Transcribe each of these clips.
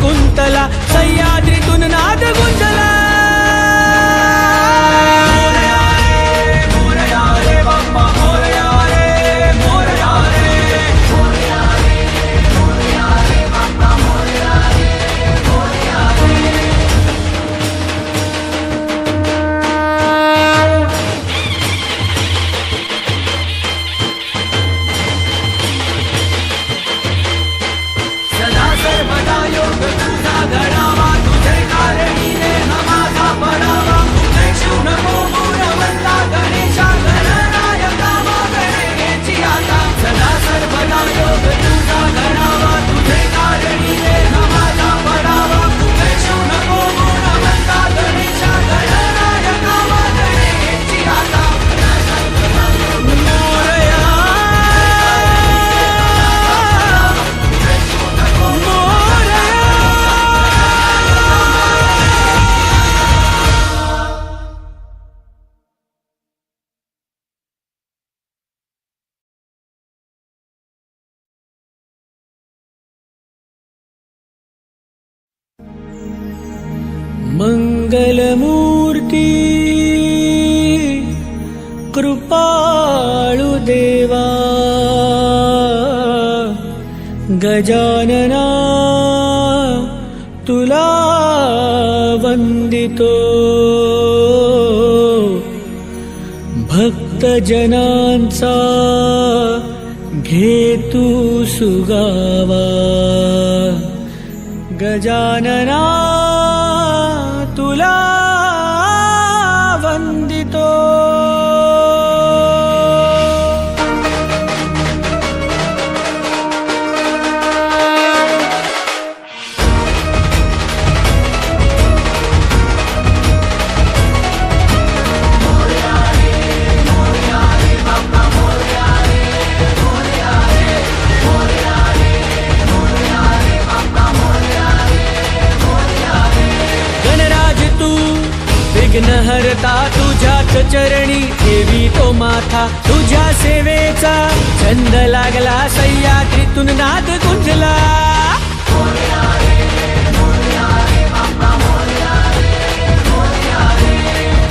गुंतला सह्याद्रीतून नाद कृपाळु देवा. गजानना तुला वन्दितो भक्तजनांचा घेतु सुगावा. गजानना तुला सेवेचा छंद लागला सह्याद्रीतून नाद गुंजला.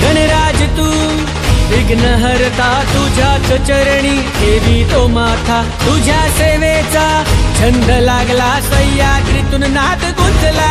गणराज तू विघ्नहरता तुझ्याच चरणी ठेवी तो माथा तुझ्या सेवेचा. छंद लागला सह्याद्रीतून नाद गुंजला.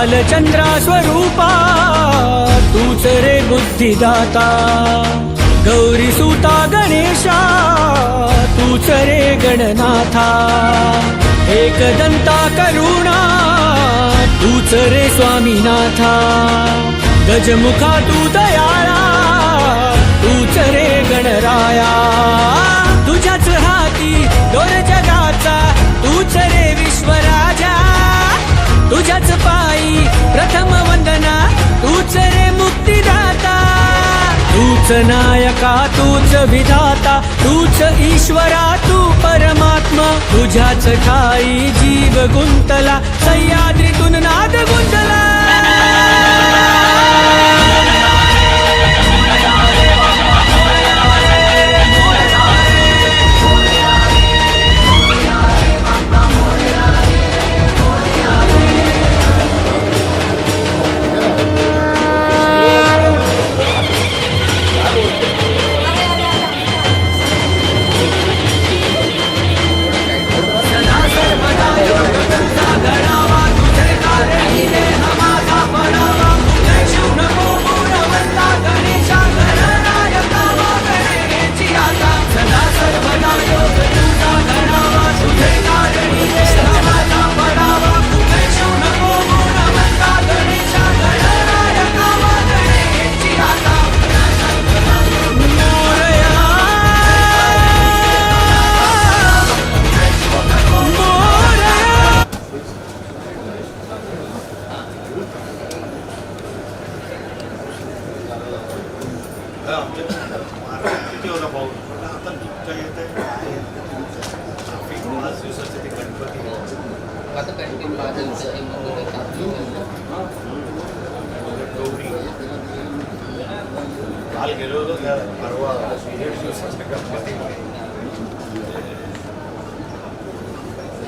बालचंद्रा स्वरूपा तूच रे बुद्धिदाता. गौरी सुता गणेशा तूच रे गणनाथा. एकदंता करुणा तूच रे स्वामीनाथा. गजमुखा तू दयाळा तूच रे गणराया. तुझ्याच हाती दोन जगाचा तूच रे विश्वराजा. तुझ्याच पायी प्रथम वंदना तूच रे मुक्तिदाता. तूच नायका तूच विधाता तूच ईश्वरा तू परमात्मा. तुझ्याच ठाई जीव गुंतला सह्याद्रीतून नाद गुंजला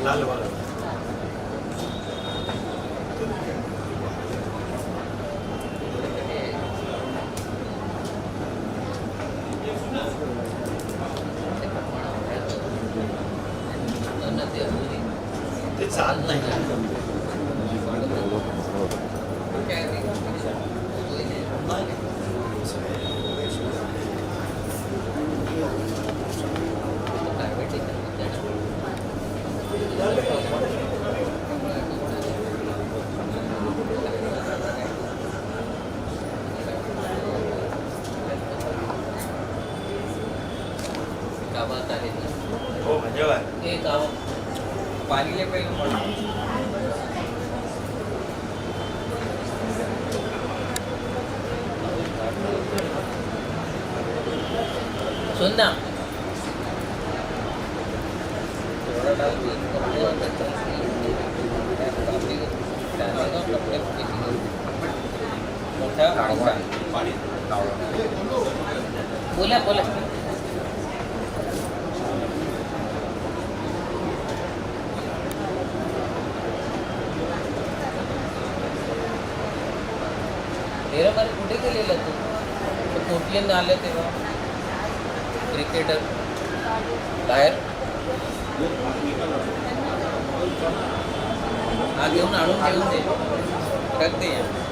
なるほど。ઓ મજા આવે એ તો પાણી લે કોઈ સુંદર बोला बोला आले तेव्हा. क्रिकेटर बाहेर. हा घेऊन आणून घेऊन दे. करते.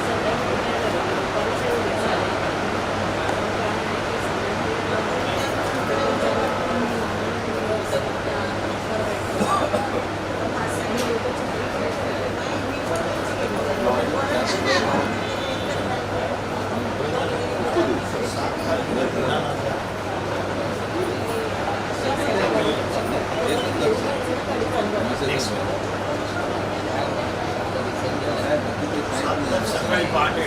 पहाटे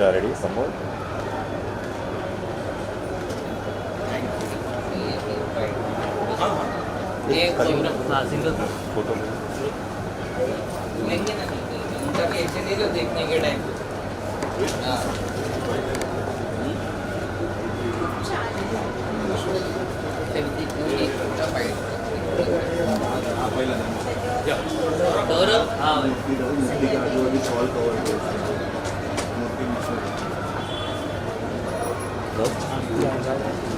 गारडी समोर हां हां हाँ सिंगल फोटो लेंगे ना उनका भी ऐसे ले लो देखने के टाइम हाँ गौरव हाँ Yeah,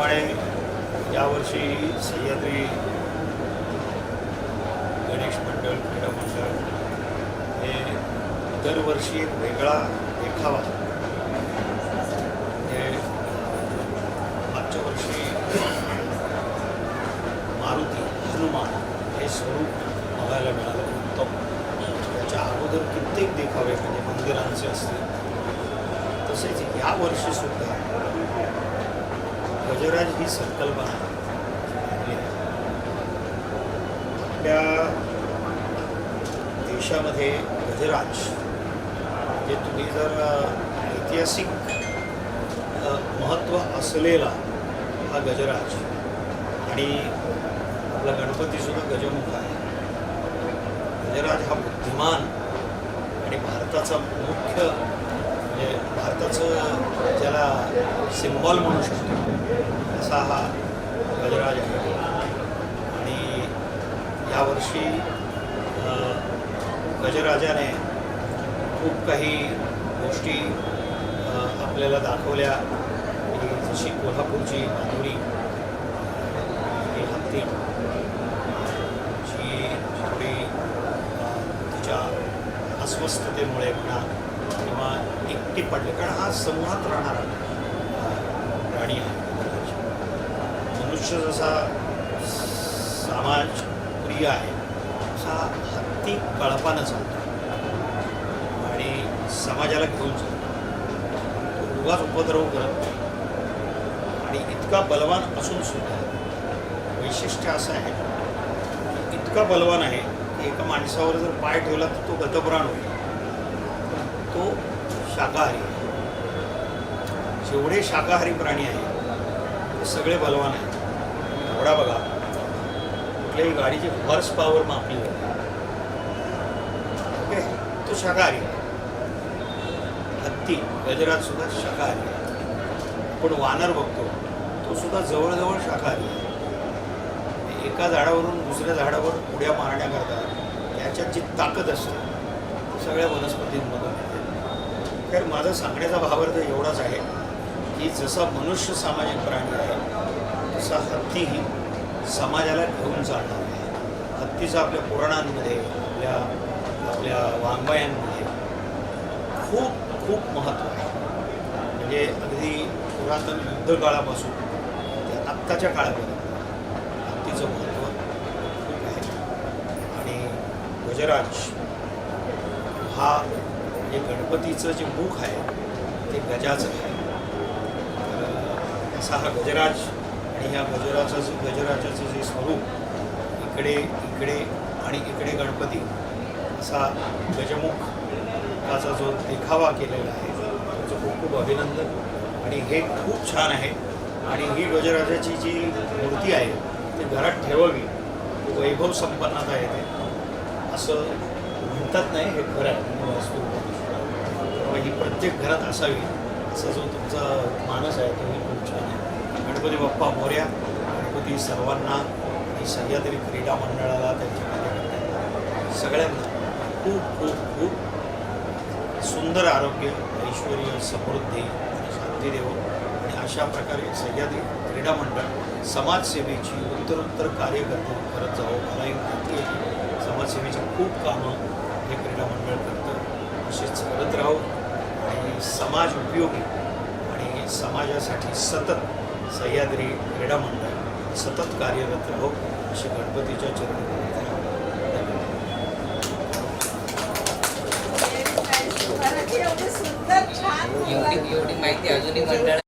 दरवर्षीप्रमाणे यावर्षी सह्याद्री गणेश मंडळ क्रीडा मंडळ हे दरवर्षी एक वेगळा देखावा. हे मागच्या वर्षी मारुती हनुमान हे स्वरूप बघायला मिळालं. उत्तम त्याच्या अगोदर कित्येक देखावे म्हणजे मंदिरांचे असतील. तसेच या गजराज ही संकल्पना आपल्या देशामध्ये गजराज म्हणजे तुम्ही जर ऐतिहासिक महत्त्व असलेला हा गजराज आणि आपला गणपतीसुद्धा गजमुख आहे. गजराज हा बुद्धिमान आणि भारताचा मुख्य म्हणजे भारताचं ज्याला सिम्बॉल म्हणू शकतो. असा हा गजराज आहे. आणि यावर्षी गजराजाने खूप काही गोष्टी आपल्याला दाखवल्या. जशी कोल्हापूरची माधुरी ही हत्ती जी थोडी तिच्या अस्वस्थतेमुळे म्हणा किंवा एकटी पडली. कारण हा समूहात राहणारा अ, प्राणी आहे मनुष्य जसा समाज प्रिय आहे असा हत्ती कळपानं चालतो. आणि समाजाला घेऊन चालतो. तो उगाच उपद्रव करत नाही. आणि इतका बलवान असून सुद्धा वैशिष्ट्य असं आहे की इतका बलवान आहे की एका माणसावर जर पाय ठेवला तर तो गतप्राण होईल. तो शाकाहारी आहे. जेवढे शाकाहारी प्राणी आहेत ते सगळे बलवान आहेत. घोडा बघा. कुठल्याही गाडीची हॉर्स पॉवर मापली ओके तो शाकाहारी. आहे हत्ती गजरात सुद्धा शाकाहारी. आहे पण वानर बघतो. तो सुद्धा जवळजवळ शाकाहारी. आहे एका झाडावरून दुसऱ्या झाडावर उड्या मारण्याकरता त्याच्यात जी ताकद असते सगळ्या वनस्पतींमधून येते. तर माझा सांगण्याचा भावार्थ एवढाच आहे की जसा मनुष्य सामाजिक प्राणी आहे असा हत्ती ही समाजाला घेऊन चालणार आहे. हत्तीचं आपल्या पुराणांमध्ये आपल्या आपल्या वाङ्मयांमध्ये खूप खूप महत्त्व आहे. म्हणजे अगदी पुरातन युद्धकाळापासून ते आत्ताच्या काळापर्यंत हत्तीचं महत्त्व खूप आहे. आणि गजराज हा जे गणपतीचं जे मुख आहे ते गजाचं आहे. असा हा गजराज आणि ह्या गजराचं गजराजाचं जे स्वरूप इकडे इकडे आणि इकडे गणपती असा गजमुखाचा जो देखावा केलेला आहे त्याचं खूप खूप अभिनंदन. आणि हे खूप छान आहे. आणि ही गजराजाची जी मूर्ती आहे ती घरात ठेवावी. वैभव संपन्नता येते. असं म्हणतात नाही हे खरं आहे. वास्तू ही प्रत्येक घरात असावी असा जो तुमचा मानस आहे तो खूप छान आहे. गणपती बाप्पा मोर्या गणपती सर्वांना आणि सह्याद्री क्रीडा मंडळाला त्यांच्या कार्यकर्त्यांना सगळ्यांना खूप खूप खूप सुंदर आरोग्य ऐश्वर समृद्धी आणि शांती देवो. आणि अशा प्रकारे सह्याद्री क्रीडा मंडळ समाजसेवेची उत्तरोत्तर कार्य करतो करत जावं मला एक माहिती आहे. समाजसेवेची खूप कामं हे क्रीडा मंडळ करतं. असेच करत राहू. आणि समाज उपयोगी आणि समाजासाठी सतत सह्याद्री क्रीडा मंडळ सतत कार्यरत राहू अशी गणपतीच्या चरणी एवढी माहिती अजूनही मंडळ